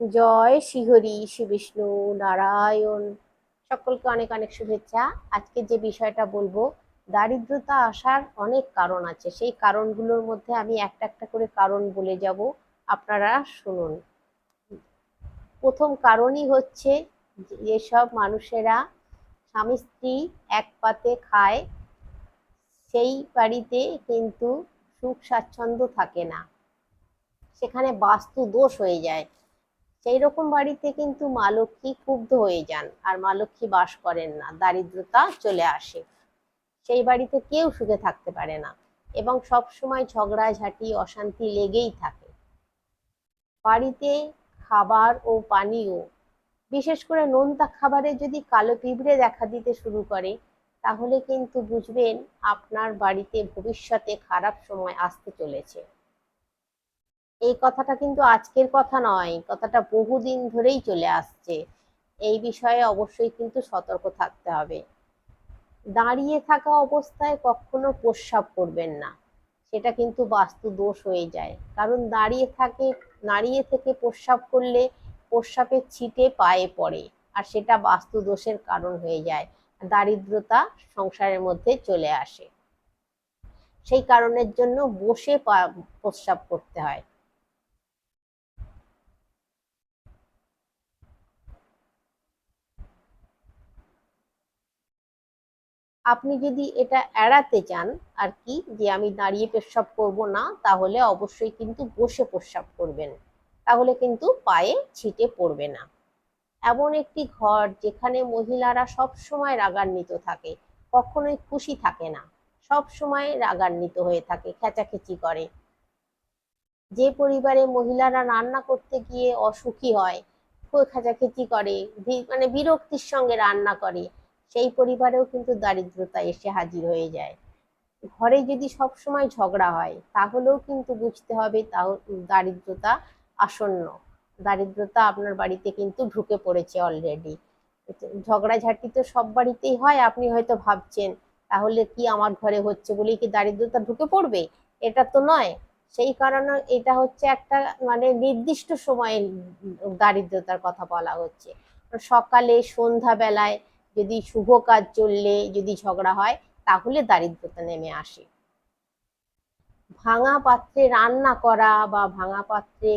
জয় শ্রীহরি শ্রী বিষ্ণু, নারায়ণ, সকলকে অনেক অনেক শুভেচ্ছা। আজকে যে বিষয়টা বলব, দারিদ্রতা আসার অনেক কারণ আছে। সেই কারণগুলোর মধ্যে আমি একটা একটা করে কারণ বলে যাব। আপনারা শুনুন। প্রথম কারণই হচ্ছে যেসব মানুষেরা স্বামী, স্ত্রী এক পাতে খায়, সেই বাড়িতে কিন্তু সুখ স্বাচ্ছন্দ্য থাকে না। সেখানে বাস্তু দোষ হয়ে যায়। সেই রকম বাড়িতে কিন্তু মা লক্ষ্মী ক্ষুব্ধ হয়ে যান আর মা লক্ষ্মী বাস করেন না, দারিদ্রতা চলে আসে। সেই বাড়িতে কেউ সুখে থাকতে পারে না এবং সব সময় ঝগড়া ঝাঁটি অশান্তি লেগেই থাকে। বাড়িতে খাবার ও পানীয়, বিশেষ করে নোনতা খাবারে যদি কালো পিঁপড়ে দেখা দিতে শুরু করে, তাহলে কিন্তু বুঝবেন আপনার বাড়িতে ভবিষ্যতে খারাপ সময় আসতে চলেছে। এই কথাটা কিন্তু আজকের কথা নয় কথাটা বহুদিন ধরেই চলে আসছে। এই বিষয়ে অবশ্যই কিন্তু সতর্ক থাকতে হবে। দাঁড়িয়ে থাকা অবস্থায় কখনো প্রস্রাব করবেন না, সেটা কিন্তু বাস্তু দোষ হয়ে যায়। কারণ দাঁড়িয়ে থাকে, দাঁড়িয়ে থেকে প্রস্রাব করলে প্রস্রাবের ছিটে পায়ে পড়ে, আর সেটা বাস্তু দোষের কারণ হয়ে যায়, দারিদ্রতা সংসারের মধ্যে চলে আসে। সেই কারণের জন্য বসে প্রস্রাব করতে হয়। আপনি যদি এটা এড়াতে চান আর কি, যে আমি দাঁড়িয়ে পেশাব করব না, তাহলে অবশ্যই কিন্তু বসে প্রস্রাব করবেন। তাহলে কিন্তু পায়ে ছিটে পড়বে না। এমন একটি ঘর যেখানে মহিলারা সব সময় রাগান্বিত থাকে, কখনোই খুশি থাকে না সব সময় রাগান্বিত হয়ে থাকে, খেচাখেচি করে। যে পরিবারে মহিলারা রান্না করতে গিয়ে অসুখী হয় খেচাখেচি করে মানে বিরক্তির সঙ্গে রান্না করে সেই পরিবারেও কিন্তু দারিদ্রতা এসে হাজির হয়ে যায়। ঘরে যদি সব সময় ঝগড়া হয়, তাহলেও কিন্তু বুঝতে হবে তাও দারিদ্রতা আসন্ন। দারিদ্রতা আপনার বাড়িতে কিন্তু ঢুকে পড়েছে অলরেডি ঝগড়াঝাটি তো সব বাড়িতেই হয়, আপনি হয়তো ভাবছেন, তাহলে কি আমার ঘরে হচ্ছে বলেই কি দারিদ্রতা ঢুকে পড়বে? এটা তো নয়। সেই কারণে এটা হচ্ছে একটা মানে নির্দিষ্ট সময়ে দারিদ্রতার কথা বলা হচ্ছে। সকালে সন্ধ্যা বেলায় যদি শুভ কাজ চললে যদি ঝগড়া হয়, তাহলে দারিদ্রতা নেমে আসে। ভাঙা পাত্রে রান্না করা বা ভাঙা পাত্রে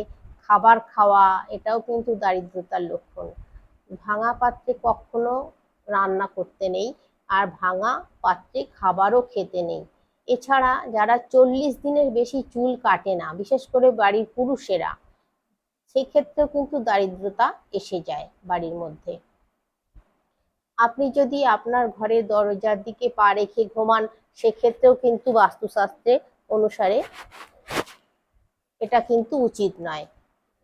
খাবার খাওয়া, এটাও কিন্তু দারিদ্রতার লক্ষণ। ভাঙা পাত্রে কখনো রান্না করতে নেই আর ভাঙা পাত্রে খাবারও খেতে নেই। এছাড়া যারা চল্লিশ দিনের বেশি চুল কাটে না, বিশেষ করে বাড়ির পুরুষেরা, সেক্ষেত্রেও কিন্তু দারিদ্রতা এসে যায় বাড়ির মধ্যে। আপনি যদি আপনার ঘরের দরজার দিকে পা রেখে ঘুমান, সেক্ষেত্রেও কিন্তু বাস্তুশাস্ত্রে অনুসারে এটা কিন্তু উচিত নয়।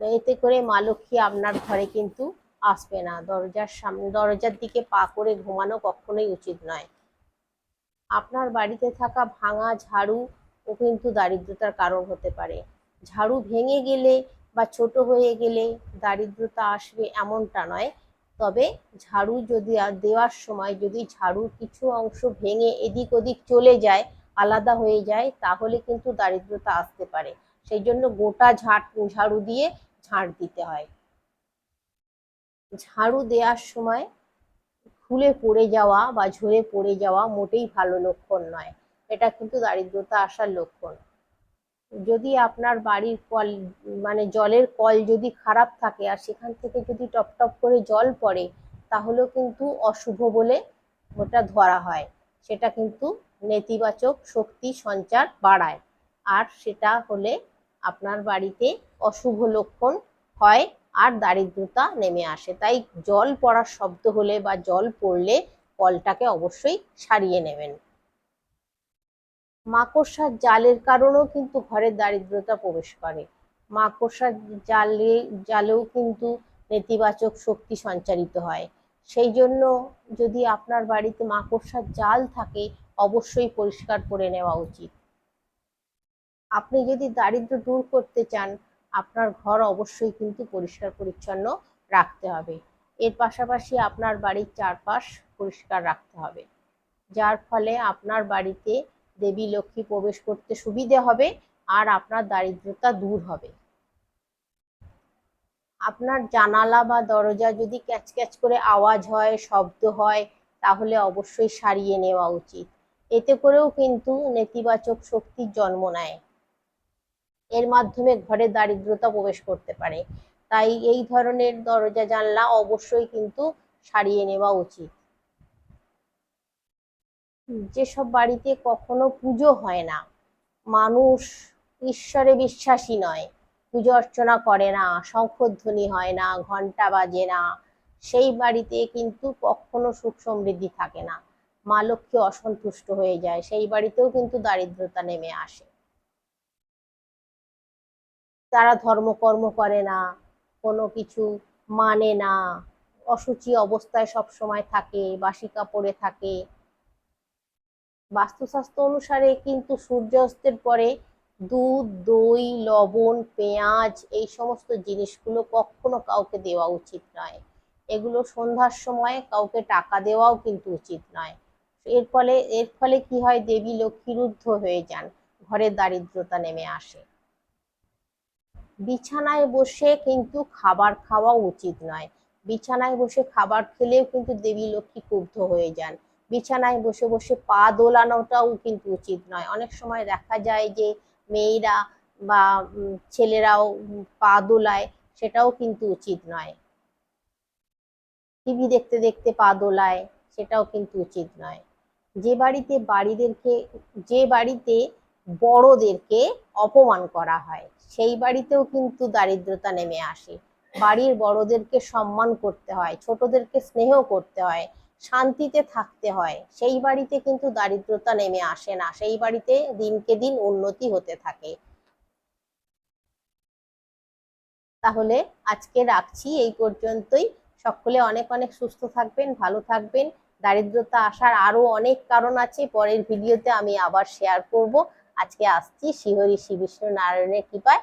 এতে করে মা লক্ষ্মী আপনার ঘরে কিন্তু আসবে না। দরজার সামনে, দরজার দিকে পা করে ঘুমানো কখনোই উচিত নয়। আপনার বাড়িতে থাকা ভাঙা ঝাড়ু ও কিন্তু দারিদ্রতার কারণ হতে পারে। ঝাড়ু ভেঙে গেলে বা ছোট হয়ে গেলে দারিদ্রতা আসবে এমনটা নয় তবে ঝাড়ু যদি দেওয়ার সময় যদি ঝাড়ুর কিছু অংশ ভেঙে এদিক ওদিক চলে যায়, আলাদা হয়ে যায়, তাহলে কিন্তু দারিদ্রতা আসতে পারে। সেই জন্য গোটা ঝাড়, ঝাড়ু দিয়ে ঝাড় দিতে হয়। ঝাড়ু দেওয়ার সময় খুলে পড়ে যাওয়া বা ঝরে পড়ে যাওয়া মোটেই ভালো লক্ষণ নয়। এটা কিন্তু দারিদ্রতা আসার লক্ষণ। যদি আপনার বাড়ির কল মানে জলের কল যদি খারাপ থাকে আর সেখান থেকে যদি টপ টপ করে জল পড়ে, তাহলেও কিন্তু অশুভ বলে ওটা ধরা হয়। সেটা কিন্তু নেতিবাচক শক্তি সঞ্চার বাড়ায়। আর সেটা হলে আপনার বাড়িতে অশুভ লক্ষণ হয় আর দারিদ্রতা নেমে আসে। তাই জল পড়ার শব্দ হলে বা জল পড়লে কলটাকে অবশ্যই সারিয়ে নেবেন। মাকড়সার জালের কারণেও কিন্তু ঘরের দারিদ্রতা প্রবেশ করে। মাকড়সার জালে, জালেও কিন্তু নেতিবাচক শক্তি সঞ্চারিত হয়। সেই জন্য যদি আপনার বাড়িতে মাকড়সার জাল থাকে, অবশ্যই পরিষ্কার করে নেওয়া উচিত। আপনি যদি দারিদ্র দূর করতে চান, আপনার ঘর অবশ্যই কিন্তু পরিষ্কার পরিচ্ছন্ন রাখতে হবে। এর পাশাপাশি আপনার বাড়ির চারপাশ পরিষ্কার রাখতে হবে। যার ফলে আপনার বাড়িতে দেবী লক্ষ্মী প্রবেশ করতে সুবিধে হবে আর আপনার দারিদ্রতা দূর হবে। আপনার জানালা বা দরজা যদি ক্যাচ ক্যাচ করে আওয়াজ হয়, শব্দ হয়, তাহলে অবশ্যই সারিয়ে নেওয়া উচিত। এতে করেও কিন্তু নেতিবাচক শক্তির জন্ম নেয়। এর মাধ্যমে ঘরে দারিদ্রতা প্রবেশ করতে পারে। তাই এই ধরনের দরজা জানলা অবশ্যই কিন্তু সারিয়ে নেওয়া উচিত। যেসব বাড়িতে কখনো পুজো হয় না। মানুষ ঈশ্বরে বিশ্বাসী নয়। পুজো অর্চনা করে না, শঙ্খধ্বনি হয় না ঘণ্টা বাজে না। সেই বাড়িতে কিন্তু কখনো সুখ সমৃদ্ধি থাকে না। মা লক্ষ্মী অসন্তুষ্ট হয়ে যায়, সেই বাড়িতেও কিন্তু দারিদ্রতা নেমে আসে। তারা ধর্মকর্ম করে না, কোনো কিছু মানে না। অসুচি অবস্থায় সব সময় থাকে বাসি কাপড়ে থাকে। বাস্তুশাস্ত্র অনুসারে কিন্তু সূর্যাস্তের পরে দুধ, দই, লবণ, পেঁয়াজ এই সমস্ত জিনিসগুলো কখনো কাউকে দেওয়া উচিত নয়। এগুলো সন্ধ্যার সময় কাউকে টাকা দেওয়াও কিন্তু উচিত নয়। এর ফলে এর ফলে কি হয়? দেবী লক্ষ্মী রুদ্ধ হয়ে যান, ঘরে দারিদ্রতা নেমে আসে। বিছানায় বসে কিন্তু খাবার খাওয়া উচিত নয়। বিছানায় বসে খাবার খেলেও কিন্তু দেবী লক্ষ্মী ক্রুদ্ধ হয়ে যান। বিছানায় বসে বসে পা দোলানোটাও কিন্তু উচিত নয়। অনেক সময় দেখা যায় যে মেয়েরা বা ছেলেরাও পা দোলায়, সেটাও কিন্তু উচিত নয়। টিভি দেখতে দেখতে পা দোলায়, সেটাও কিন্তু উচিত নয়। যে বাড়িতে বাড়িদেরকে, যে বাড়িতে বড়দেরকে অপমান করা হয়, সেই বাড়িতেও কিন্তু দারিদ্রতা নেমে আসে। বাড়ির বড়দেরকে সম্মান করতে হয়, ছোটদেরকে স্নেহ করতে হয় শান্তিতে থাকতে হয়। সেই বাড়িতে কিন্তু দারিদ্রতা নেমে আসে না। সেই বাড়িতে দিনকে দিন উন্নতি হতে থাকে। তাহলে আজকে রাখছি। এই পর্যন্তই। সকলে অনেক অনেক সুস্থ থাকবেন, ভালো থাকবেন। দারিদ্রতা আসার আরও অনেক কারণ আছে। পরের ভিডিওতে আমি আবার শেয়ার করব। আজকে আসছি। শ্রীহরি শ্রী বিষ্ণু নারায়ণের কৃপায়।